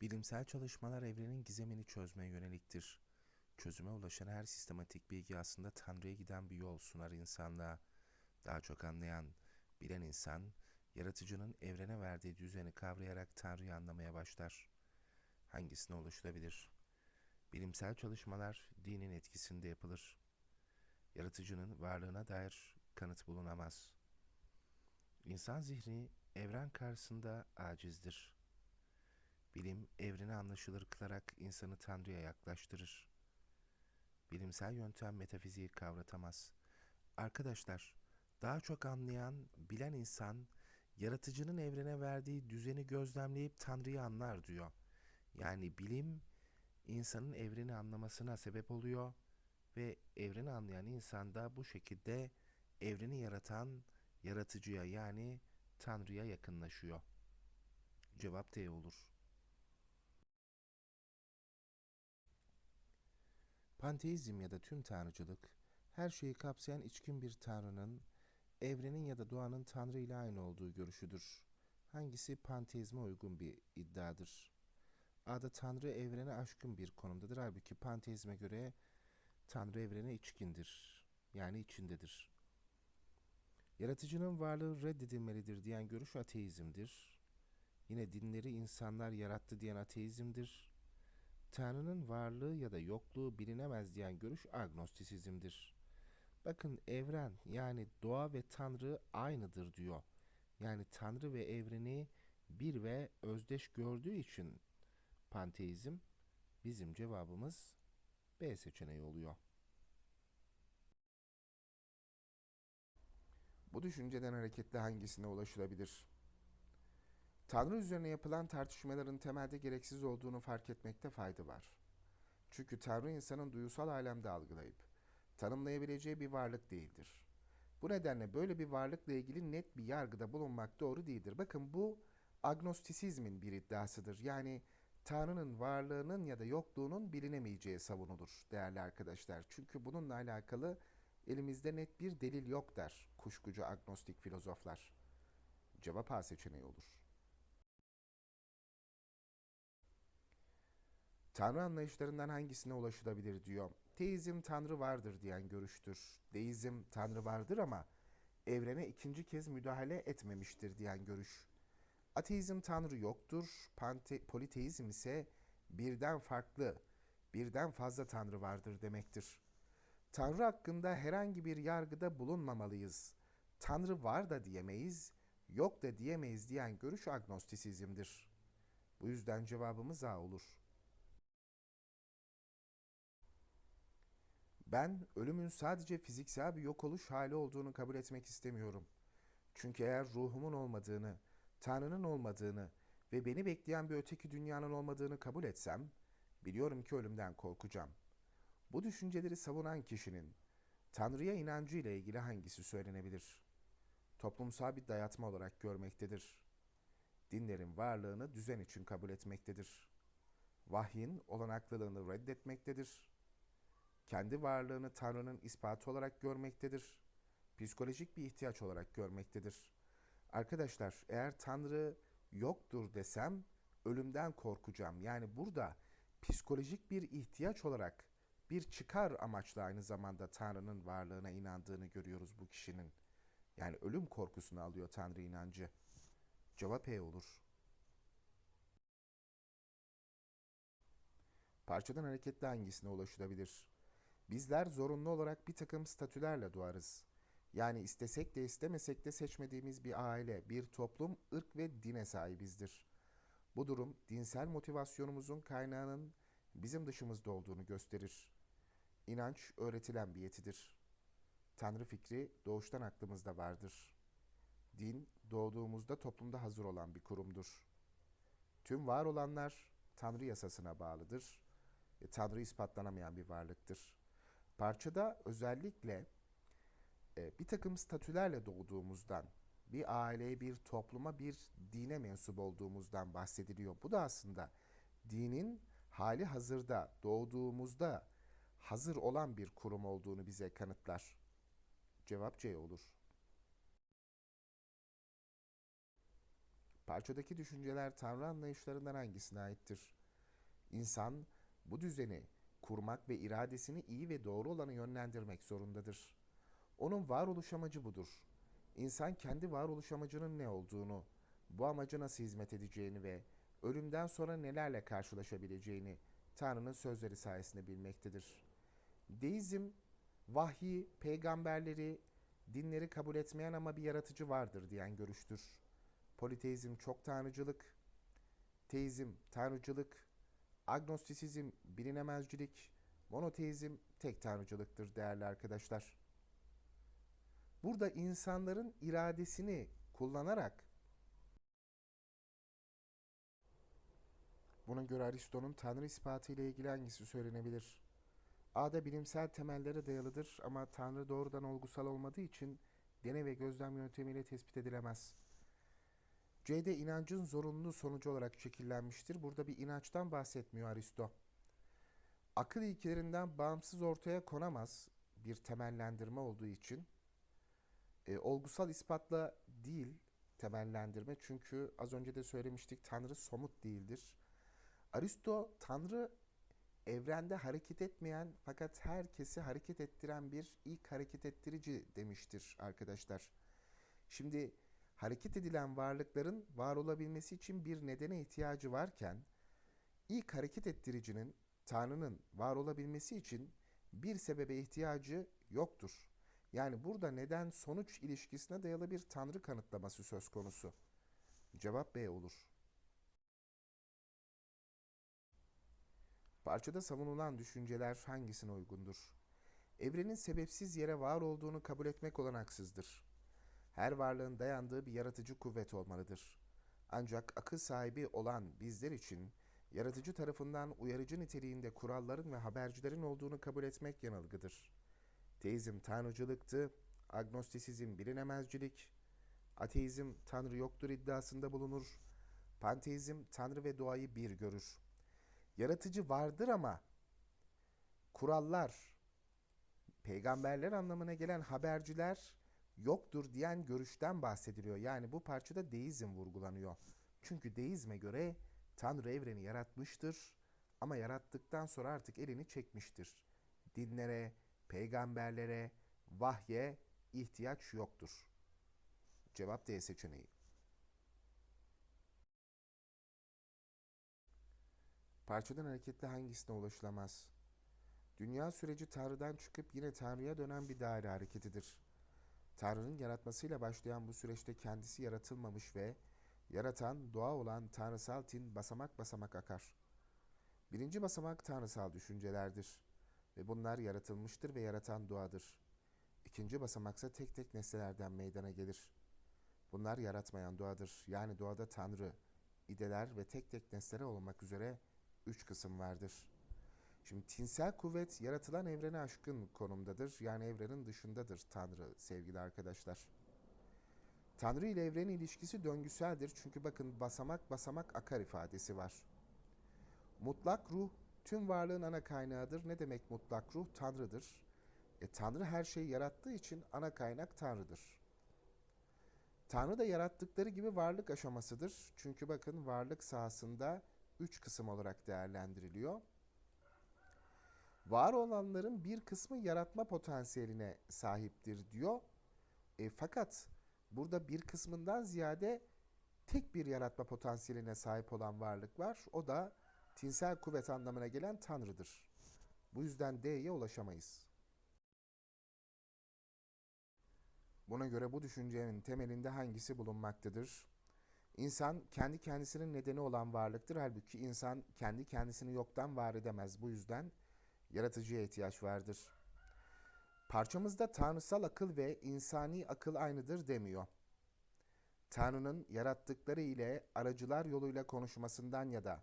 Bilimsel çalışmalar evrenin gizemini çözmeye yöneliktir. Çözüme ulaşan her sistematik bilgi aslında Tanrı'ya giden bir yol sunar insanlığa. Daha çok anlayan, bilen insan, yaratıcının evrene verdiği düzeni kavrayarak Tanrı'yı anlamaya başlar. Hangisine ulaşılabilir? Bilimsel çalışmalar dinin etkisinde yapılır. Yaratıcının varlığına dair kanıt bulunamaz. İnsan zihni evren karşısında acizdir. Bilim evreni anlaşılır kılarak insanı Tanrı'ya yaklaştırır. Bilimsel yöntem metafiziği kavratamaz. Arkadaşlar, daha çok anlayan, bilen insan, yaratıcının evrene verdiği düzeni gözlemleyip Tanrı'yı anlar diyor. Yani bilim, insanın evreni anlamasına sebep oluyor ve evreni anlayan insan da bu şekilde evreni yaratan yaratıcıya yani Tanrı'ya yakınlaşıyor. Cevap D olur. Panteizm ya da tüm tanrıcılık, her şeyi kapsayan içkin bir tanrının, evrenin ya da doğanın tanrı ile aynı olduğu görüşüdür. Hangisi panteizme uygun bir iddiadır? A'da tanrı evrene aşkın bir konumdadır. Halbuki panteizme göre tanrı evrene içkindir. Yani içindedir. Yaratıcının varlığı reddedilmelidir diyen görüş ateizmdir. Yine dinleri insanlar yarattı diyen ateizmdir. Tanrı'nın varlığı ya da yokluğu bilinemez diyen görüş agnostisizmdir. Bakın evren yani doğa ve Tanrı aynıdır diyor. Yani Tanrı ve evreni bir ve özdeş gördüğü için panteizm bizim cevabımız B seçeneği oluyor. Bu düşünceden hareketle hangisine ulaşılabilir? Tanrı üzerine yapılan tartışmaların temelde gereksiz olduğunu fark etmekte fayda var. Çünkü Tanrı insanın duyusal alemde algılayıp tanımlayabileceği bir varlık değildir. Bu nedenle böyle bir varlıkla ilgili net bir yargıda bulunmak doğru değildir. Bakın bu agnostisizmin bir iddiasıdır. Yani Tanrı'nın varlığının ya da yokluğunun bilinemeyeceği savunulur değerli arkadaşlar. Çünkü bununla alakalı elimizde net bir delil yok der kuşkucu agnostik filozoflar. Cevap A seçeneği olur. Tanrı anlayışlarından hangisine ulaşılabilir diyor. Teizm Tanrı vardır diyen görüştür. Deizm Tanrı vardır ama evrene ikinci kez müdahale etmemiştir diyen görüş. Ateizm Tanrı yoktur, Pante politeizm ise birden farklı, birden fazla Tanrı vardır demektir. Tanrı hakkında herhangi bir yargıda bulunmamalıyız. Tanrı var da diyemeyiz, yok da diyemeyiz diyen görüş agnostisizmdir. Bu yüzden cevabımız A olur. Ben ölümün sadece fiziksel bir yok oluş hali olduğunu kabul etmek istemiyorum. Çünkü eğer ruhumun olmadığını, Tanrı'nın olmadığını ve beni bekleyen bir öteki dünyanın olmadığını kabul etsem, biliyorum ki ölümden korkacağım. Bu düşünceleri savunan kişinin Tanrı'ya inancı ile ilgili hangisi söylenebilir? Toplumsal bir dayatma olarak görmektedir. Dinlerin varlığını düzen için kabul etmektedir. Vahyin olanaklılığını reddetmektedir kendi varlığını Tanrı'nın ispatı olarak görmektedir. Psikolojik bir ihtiyaç olarak görmektedir. Arkadaşlar eğer Tanrı yoktur desem ölümden korkacağım. Yani burada psikolojik bir ihtiyaç olarak bir çıkar amaçlı aynı zamanda Tanrı'nın varlığına inandığını görüyoruz bu kişinin. Yani ölüm korkusunu alıyor Tanrı inancı. Cevap E olur. Parçadan hareketle hangisine ulaşılabilir? Bizler zorunlu olarak bir takım statülerle doğarız. Yani istesek de istemesek de seçmediğimiz bir aile, bir toplum, ırk ve dine sahibizdir. Bu durum dinsel motivasyonumuzun kaynağının bizim dışımızda olduğunu gösterir. İnanç öğretilen bir yetidir. Tanrı fikri doğuştan aklımızda vardır. Din doğduğumuzda toplumda hazır olan bir kurumdur. Tüm var olanlar Tanrı yasasına bağlıdır. E, Tanrı ispatlanamayan bir varlıktır. Parçada özellikle e, bir takım statülerle doğduğumuzdan, bir aileye, bir topluma, bir dine mensup olduğumuzdan bahsediliyor. Bu da aslında dinin hali hazırda doğduğumuzda hazır olan bir kurum olduğunu bize kanıtlar. Cevap C olur. Parçadaki düşünceler Tanrı anlayışlarından hangisine aittir? İnsan bu düzeni kurmak ve iradesini iyi ve doğru olanı yönlendirmek zorundadır. Onun varoluş amacı budur. İnsan kendi varoluş amacının ne olduğunu, bu amaca nasıl hizmet edeceğini ve ölümden sonra nelerle karşılaşabileceğini Tanrı'nın sözleri sayesinde bilmektedir. Deizm, vahyi, peygamberleri, dinleri kabul etmeyen ama bir yaratıcı vardır diyen görüştür. Politeizm çok tanrıcılık, teizm tanrıcılık, agnostisizm bilinemezcilik, monoteizm tek tanrıcılıktır değerli arkadaşlar. Burada insanların iradesini kullanarak Buna göre Aristo'nun Tanrı ispatı ile ilgili hangisi söylenebilir? A'da bilimsel temellere dayalıdır ama Tanrı doğrudan olgusal olmadığı için deney ve gözlem yöntemiyle tespit edilemez. C'de inancın zorunlu sonucu olarak şekillenmiştir. Burada bir inançtan bahsetmiyor Aristo. Akıl ilkelerinden bağımsız ortaya konamaz bir temellendirme olduğu için. E, olgusal ispatla değil temellendirme çünkü az önce de söylemiştik Tanrı somut değildir. Aristo Tanrı evrende hareket etmeyen fakat herkesi hareket ettiren bir ilk hareket ettirici demiştir arkadaşlar. Şimdi hareket edilen varlıkların var olabilmesi için bir nedene ihtiyacı varken ilk hareket ettiricinin Tanrı'nın var olabilmesi için bir sebebe ihtiyacı yoktur. Yani burada neden sonuç ilişkisine dayalı bir Tanrı kanıtlaması söz konusu. Cevap B olur. Parçada savunulan düşünceler hangisine uygundur? Evrenin sebepsiz yere var olduğunu kabul etmek olanaksızdır. Her varlığın dayandığı bir yaratıcı kuvvet olmalıdır. Ancak akıl sahibi olan bizler için yaratıcı tarafından uyarıcı niteliğinde kuralların ve habercilerin olduğunu kabul etmek yanılgıdır. Teizm tanrıcılıktı, agnostisizm bilinemezcilik, ateizm tanrı yoktur iddiasında bulunur, panteizm tanrı ve doğayı bir görür. Yaratıcı vardır ama kurallar, peygamberler anlamına gelen haberciler yoktur diyen görüşten bahsediliyor. Yani bu parçada deizm vurgulanıyor. Çünkü deizme göre Tanrı evreni yaratmıştır ama yarattıktan sonra artık elini çekmiştir. Dinlere, peygamberlere, vahye ihtiyaç yoktur. Cevap D seçeneği. Parçadan hareketle hangisine ulaşılamaz? Dünya süreci Tanrı'dan çıkıp yine Tanrı'ya dönen bir daire hareketidir. Tanrı'nın yaratmasıyla başlayan bu süreçte kendisi yaratılmamış ve yaratan doğa olan tanrısal tin basamak basamak akar. Birinci basamak tanrısal düşüncelerdir ve bunlar yaratılmıştır ve yaratan doğadır. İkinci basamaksa tek tek nesnelerden meydana gelir. Bunlar yaratmayan doğadır. Yani doğada tanrı, ideler ve tek tek nesneler olmak üzere üç kısım vardır. Şimdi tinsel kuvvet yaratılan evrene aşkın konumdadır. Yani evrenin dışındadır Tanrı sevgili arkadaşlar. Tanrı ile evrenin ilişkisi döngüseldir. Çünkü bakın basamak basamak akar ifadesi var. Mutlak ruh tüm varlığın ana kaynağıdır. Ne demek mutlak ruh? Tanrı'dır. E, Tanrı her şeyi yarattığı için ana kaynak Tanrı'dır. Tanrı da yarattıkları gibi varlık aşamasıdır. Çünkü bakın varlık sahasında üç kısım olarak değerlendiriliyor. Var olanların bir kısmı yaratma potansiyeline sahiptir diyor. E, fakat burada bir kısmından ziyade tek bir yaratma potansiyeline sahip olan varlık var. O da tinsel kuvvet anlamına gelen Tanrı'dır. Bu yüzden D'ye ulaşamayız. Buna göre bu düşüncenin temelinde hangisi bulunmaktadır? İnsan kendi kendisinin nedeni olan varlıktır. Halbuki insan kendi kendisini yoktan var edemez. Bu yüzden yaratıcıya ihtiyaç vardır. Parçamızda tanrısal akıl ve insani akıl aynıdır demiyor. Tanrı'nın yarattıkları ile aracılar yoluyla konuşmasından ya da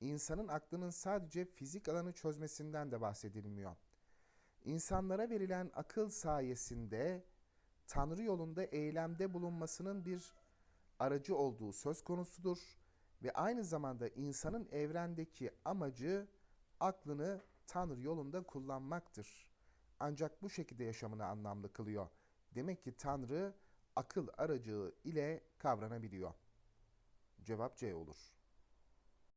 insanın aklının sadece fizik alanı çözmesinden de bahsedilmiyor. İnsanlara verilen akıl sayesinde Tanrı yolunda eylemde bulunmasının bir aracı olduğu söz konusudur ve aynı zamanda insanın evrendeki amacı aklını Tanrı yolunda kullanmaktır. Ancak bu şekilde yaşamını anlamlı kılıyor. Demek ki Tanrı akıl aracılığı ile kavranabiliyor. Cevap C olur.